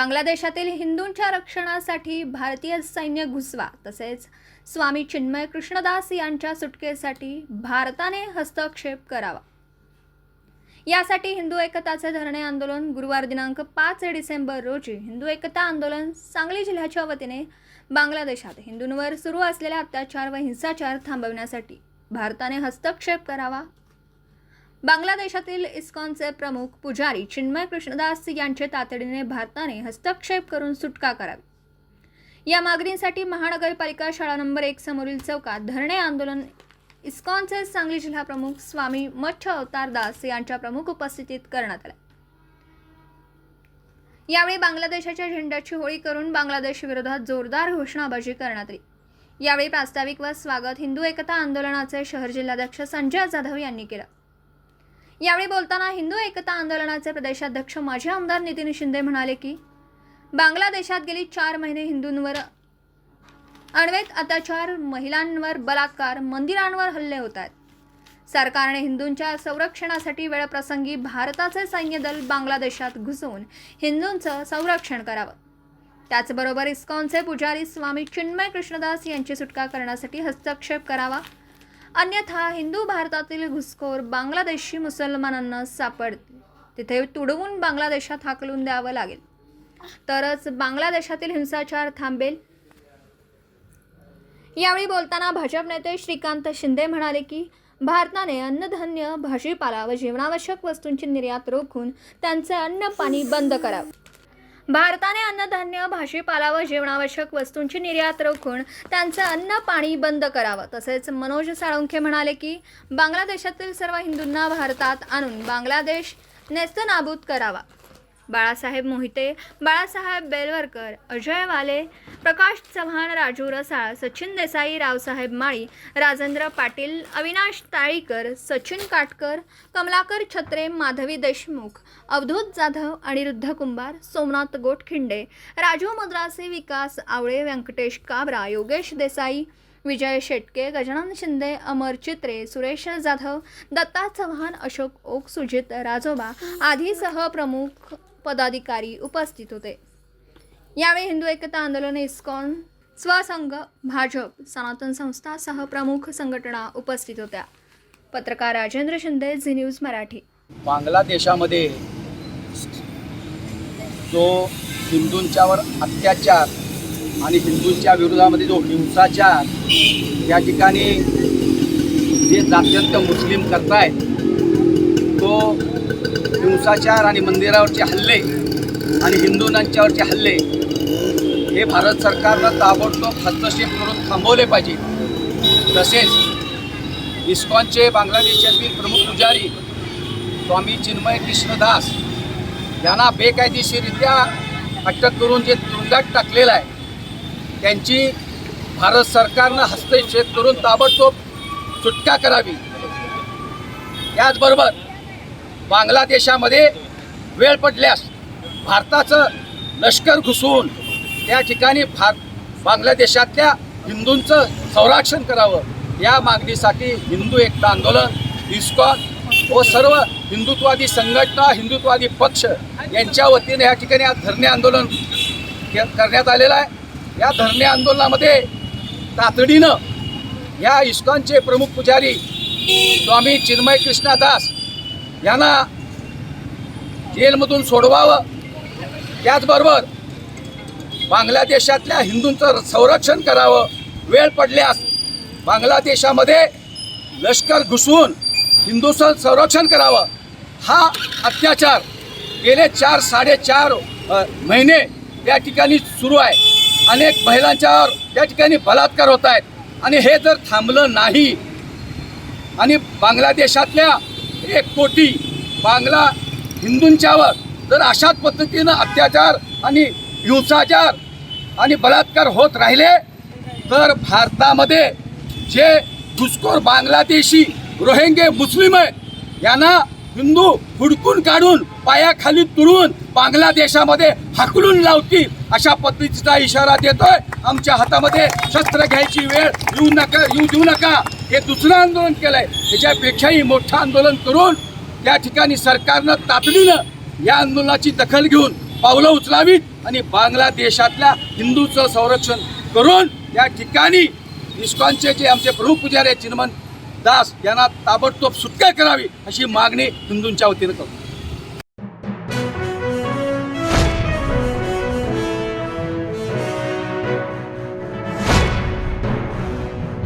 बांगलादेशातील हिंदूंच्या रक्षणासाठी भारतीय सैन्य घुसवा तसेच स्वामी चिन्मय कृष्णदास यांच्या सुटकेसाठी भारताने हस्तक्षेप करावा. यासाठी हिंदू एकताचे धरणे आंदोलन गुरुवार दिनांक पाच डिसेंबर रोजी हिंदू एकता आंदोलन सांगली जिल्ह्याच्या वतीने बांगलादेशात हिंदूंवर सुरू असलेले अत्याचार व हिंसाचार थांबवण्यासाठी भारताने हस्तक्षेप करावा. बांगलादेशातील इस्कॉनचे प्रमुख पुजारी चिन्मय कृष्णदास यांचे तातडीने भारताने हस्तक्षेप करून सुटका करावी. या मागणीसाठी महानगरपालिका शाळा नंबर एक समोरील चौकात धरणे आंदोलन इस्कॉनचे सांगली जिल्हा प्रमुख स्वामी मच्छ अवतार दास यांच्या प्रमुख उपस्थितीत करण्यात आले. यावेळी बांगलादेशाच्या झेंड्याची होळी करून बांगलादेश विरोधात जोरदार घोषणाबाजी करण्यात आली. यावेळी प्रास्ताविक व स्वागत हिंदू एकता आंदोलनाचे शहर जिल्हाध्यक्ष संजय जाधव यांनी केलं. यावेळी बोलताना हिंदू एकता आंदोलनाचे प्रदेशाध्यक्ष माजी आमदार नितीन शिंदे म्हणाले की बांगलादेशात गेली चार महिने हिंदूंवर अणवेत अत्याचार महिलांवर बलात्कार मंदिरांवर हल्ले होत आहेत. सरकारने हिंदूंच्या संरक्षणासाठी वेळप्रसंगी भारताचे सैन्य दल बांगलादेशात घुसून हिंदूंचं संरक्षण करावं. त्याचबरोबर इस्कॉनचे पुजारी स्वामी चिन्मय कृष्णदास यांची सुटका करण्यासाठी हस्तक्षेप करावा. अन्यथा हिंदू भारतातील घुसखोर बांगलादेशी मुसलमानांना सापडतील. तिथे तुडवून बांगलादेशात हाकलून द्यावं लागेल. तरच बांगलादेशातील हिंसाचार थांबेल. यावेळी बोलताना भाजप नेते श्रीकांत शिंदे म्हणाले की भारताने अन्नधान्य भाजीपाला व जीवनावश्यक वस्तूंची निर्यात रोखून त्यांचे अन्न पाणी बंद करावं. भारताने अन्नधान्य भाजीपाला व जीवनावश्यक वस्तूंची निर्यात रोखून त्यांचं अन्न पाणी बंद करावं. तसेच मनोज साळुंखे म्हणाले की बांगलादेशातील सर्व हिंदूंना भारतात आणून बांगलादेश नेस्तनाबूत करावा. बाळासाहेब मोहिते बाळासाहेब बेलवरकर अजय वाले प्रकाश चव्हाण राजू रसाळ सचिन देसाई रावसाहेब माळी राजेंद्र पाटील अविनाश ताळीकर सचिन काटकर कमलाकर छत्रे माधवी देशमुख अवधूत जाधव अनिरुद्ध कुंभार सोमनाथ गोटखिंडे राजू मद्रासे विकास आवळे व्यंकटेश काबरा योगेश देसाई विजय शेटके गजानन शिंदे अमर चित्रे सुरेश जाधव दत्ता चव्हाण अशोक ओक सुजित राजोबा आदीसह प्रमुख पदाधिकारी उपस्थित होते. यावेळी हिंदू एकता आंदोलन इस्कॉन स्वसंघ भाजप सनातन संस्था सह प्रमुख संघटना उपस्थित होत्या. पत्रकार राजेंद्र शिंदे झी न्यूज मराठी. बांगलादेशामध्ये जो हिंदूंच्यावर अत्याचार आणि हिंदूंच्या विरोधामध्ये जो हिंसाचार या ठिकाणी जे जात्यंत मुस्लिम करतायत तो हिंसाचार आणि मंदिरावरचे हल्ले आणि हिंदूंच्यावरचे हल्ले हे भारत सरकारनं ताबडतोब हस्तक्षेप करून थांबवले पाहिजे. तसेच इस्कॉनचे बांगलादेशातील प्रमुख पुजारी स्वामी चिन्मय कृष्णदास यांना बेकायदेशीररित्या अटक करून जे तुरुंगात टाकलेलं आहे त्यांची भारत सरकारनं हस्तक्षेप करून ताबडतोब सुटका करावी. त्याचबरोबर बांगलादेशामध्ये वेळ पडल्यास भारताचं लष्कर घुसून या ठिकाणी भाग बांगलादेशातल्या हिंदूंचं संरक्षण करावं. या मागणीसाठी हिंदू एकता आंदोलन इस्कॉन व सर्व हिंदुत्वादी संघटना हिंदुत्वादी पक्ष यांच्या वतीने या ठिकाणी आज धरणे आंदोलन के- करण्यात आलेलं आहे. या धरणे आंदोलनामध्ये तातडीनं या इस्कॉनचे प्रमुख पुजारी स्वामी चिन्मय कृष्णादास यांना जेलमधून सोडवावं. त्याचबरोबर बांगलादेशातल्या हिंदूंचं संरक्षण करावं. वेळ पडल्यास बांगलादेशामध्ये लष्कर घुसवून हिंदूचं संरक्षण करावं. हा अत्याचार गेले चार साडेचार महिने या ठिकाणी सुरू आहे. अनेक महिलांच्यावर त्या ठिकाणी बलात्कार होत आहेत. आणि हे जर थांबलं नाही आणि बांगलादेशातल्या एक कोटी बांगला हिंदूंच्यावर जर अशाच पद्धतीनं अत्याचार आणि हिंसाचार आणि बलात्कार होत राहिले तर भारतामध्ये जे घुसखोर बांगलादेशी रोहिंगे मुस्लिम आहेत यांना हिंदू हुडकून काढून पायाखाली तुडून बांगलादेशामध्ये हाकलून लावतील अशा पद्धतीचा इशारा देतोय. आमच्या हातामध्ये शस्त्र घ्यायची वेळ येऊ नका येऊ देऊ नका. हे दुसरं आंदोलन केलंय. त्याच्यापेक्षाही मोठं आंदोलन करून त्या ठिकाणी सरकारनं तातडीनं या आंदोलनाची दखल घेऊन पावलं उचलावीत. आणि बांगलादेशातल्या हिंदूचं संरक्षण करून या ठिकाणी इस्कॉनचे जे आमचे प्रमुख पुजारी चिन्मन दास यांना ताबडतोब सुटका करावी अशी मागणी हिंदूंच्या वतीनं करतो.